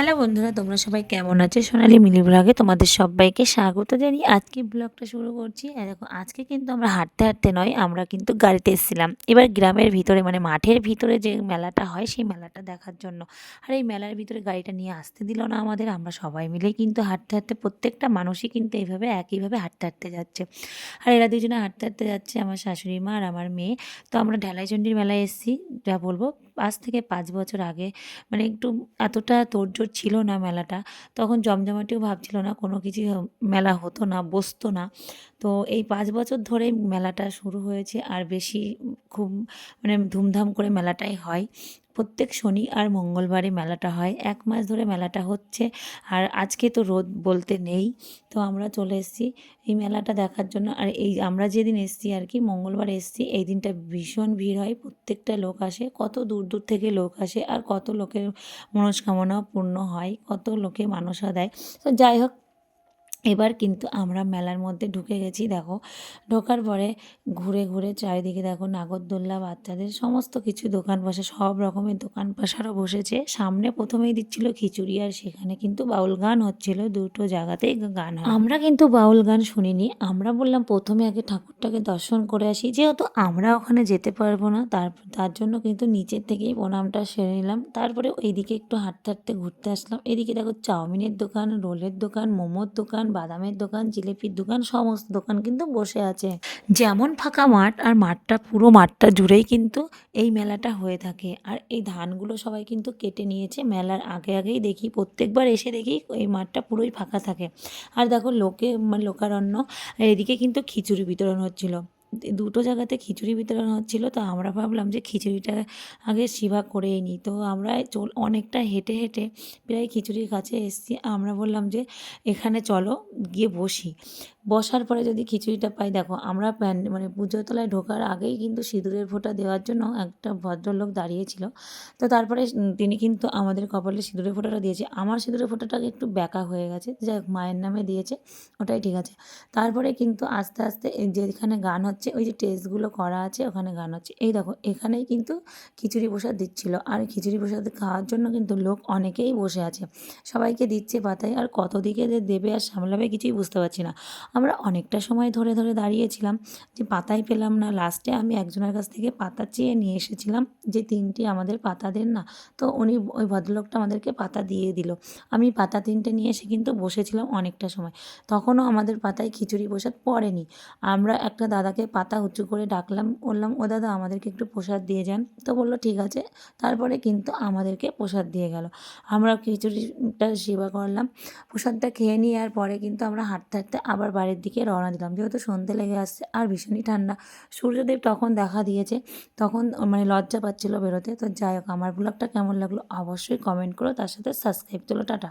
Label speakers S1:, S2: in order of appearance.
S1: Hello বন্ধুরা, তোমরা সবাই কেমন আছো? সোনালি মিলি ব্লগে তোমাদের সবাইকে স্বাগত জানি আজকে ব্লগটা শুরু করছি। আর দেখো, আজকে কিন্তু আমরা হাঁটতে হাঁটতে নয়, আমরা কিন্তু গাড়িতে এসেছিলাম। এবার গ্রামের ভিতরে মানে মাঠের ভিতরে যে মেলাটা হয়, সেই মেলাটা দেখার জন্য। আর এই মেলার ভিতরে গাড়িটা নিয়ে আসতে দিল না আমাদের, আমরা সবাই মিলে কিন্তু হাঁটতে হাঁটতে প্রত্যেকটা মানুষই কিন্তু এইভাবে, একইভাবে হাঁটতে হাঁটতে যাচ্ছে। আর এরা দুজনে হাঁটতে হাঁটতে যাচ্ছে, আমার শাশুড়ি মা আর আমার মেয়ে। তো আমরা ঢালাইচণ্ডীর মেলায় এসেছি, যা বলব পাঁচ থেকে পাঁচ বছর আগে মানে একটু এতটা তোড়জোড় ছিল না মেলাটা, তখন জমজমাটিও ভাবছিল না কোনো কিছু মেলা হতো না, বসতো না। তো এই পাঁচ বছর ধরে মেলাটা শুরু হয়েছে আর বেশি খুব মানে ধুমধাম করে মেলাটাই হয়। প্রত্যেক শনি আর মঙ্গলবারে মেলাটা হয়। এক মাস ধরে মেলাটা হচ্ছে। আর আজকে তো রোদ বলতে নেই। তো আমরা চলে এসেছি এই মেলাটা দেখার জন্য। আর এই আমরা যেদিন এসেছি আর কি, মঙ্গলবার এসেছি, এই দিনটা ভীষণ ভিড় হয়। প্রত্যেকটা লোক আসে। কত দূর দূর থেকে লোক আসে আর কত লোকের মনস্কামনাও পূর্ণ হয়, কত লোকে মানসা দেয়। তো যাই হোক এবার কিন্তু আমরা মেলার মধ্যে ঢুকে গেছি, দেখো। ঢোকার পরে ঘুরে ঘুরে চারিদিকে দেখো নাগরদোল্লা, বাচ্চাদের সমস্ত কিছু দোকান বসে, সব রকমের দোকান পাশারও বসেছে। সামনে প্রথমেই দিচ্ছিল খিচুড়ি আর সেখানে কিন্তু বাউল গান হচ্ছিল, দুটো জায়গাতেই গান আমরা কিন্তু বাউল গান শুনিনি, আমরা বললাম প্রথমে আগে ঠাকুরটাকে দর্শন করে আসি, যেহেতু আমরা ওখানে যেতে পারব না, তার তার জন্য কিন্তু নিচের থেকেই প্রণামটা সেরে নিলাম। তারপরে এইদিকে একটু হাঁটতে হাঁটতে ঘুরতে আসলাম, এদিকে দেখো চাউমিনের দোকান, রোলের দোকান, মোমোর দোকান বাদামের দোকান, জিলিপির দোকান, সমস্ত দোকান কিন্তু বসে আছে। যেমন ফাঁকা মাঠ আর মাঠটা পুরো মাঠটা জুড়েই কিন্তু এই মেলাটা হয়ে থাকে। আর এই ধানগুলো সবাই কিন্তু কেটে নিয়েছে। মেলার আগে আগেই দেখি, প্রত্যেকবার এসে দেখি এই মাঠটা পুরোই ফাঁকা থাকে। আর দেখো লোকে মানে লোকারণ্য, এদিকে কিন্তু খিচুড়ি বিতরণ হচ্ছিল। দুটো জায়গাতে খিচুড়ি বিতরণ হচ্ছিল, তো আমরা ভাবলাম যে খিচুড়িটা আগে শিবা করেই নিই। তো আমরা চল, অনেকটা হেঁটে হেঁটে প্রায় খিচুড়ির কাছে এসেছি। আমরা বললাম যে এখানে চলো, গিয়ে বসি। বসার পরে যদি খিচুড়িটা পাই, দেখো আমরা প্যান মানে পুজোর তলায় ঢোকার আগেই কিন্তু সিঁদুরের ফোঁটা দেওয়ার জন্য একটা ভদ্রলোক দাঁড়িয়েছিল। তো তারপরে তিনি কিন্তু আমাদের কপালে সিঁদুরের ফোঁটাটা দিয়েছে। আমার সিঁদুরের ফোঁটাটাকে একটু ব্যাকা হয়ে গেছে, যাই মায়ের নামে দিয়েছে, ওটাই ঠিক আছে। তারপরে কিন্তু আস্তে আস্তে যেখানে গান হচ্ছে ওই যে টেস্টগুলো করা আছে, ওখানে গান হচ্ছে। এই দেখো, এখানেই কিন্তু খিচুড়ি প্রসাদ দিচ্ছিল। আর খিচুড়ি প্রসাদ খাওয়ার জন্য কিন্তু লোক অনেকেই বসে আছে। সবাইকে দিচ্ছে পাতায়, আর কত দিকে যে দেবে আর সামলাবে কিছুই বুঝতে পারছি না। আমরা অনেকটা সময় ধরে ধরে দাঁড়িয়েছিলাম যে পাতাই পেলাম না। লাস্টে আমি একজনের কাছ থেকে পাতা চেয়ে নিয়ে এসেছিলাম যে, তিনটি আমাদের পাতা দেন না। তো উনি ওই ভদ্রলোকটা আমাদেরকে পাতা দিয়ে দিল। আমি পাতা তিনটে নিয়ে এসে কিন্তু বসেছিলাম অনেকটা সময়। তখনও আমাদের পাতায় খিচুড়ি প্রসাদ পড়েনি। আমরা একটা দাদাকে পাতা উঁচু করে ডাকলাম, বললাম, ও দাদা, আমাদেরকে একটু প্রসাদ দিয়ে যান। তো বলল, ঠিক আছে। তারপরে কিন্তু আমাদেরকে প্রসাদ দিয়ে গেল। আমরা খিচুড়িটা সেবা করলাম, প্রসাদটা খেয়ে নিয়ে আর পরে কিন্তু আমরা হাঁটতে হাঁটতে আবার বাড়ির দিকে রওনা দিলাম। যেহেতু সন্ধে লেগে আসছে আর ভীষণই ঠান্ডা, সূর্যদেব তখন দেখা দিয়েছে, তখন মানে লজ্জা পাচ্ছিলো বেরোতে। তো যাই হোক, আমার ব্লগটা কেমন লাগল অবশ্যই কমেন্ট করো, তার সাথে সাবস্ক্রাইব তোলো, টাটা।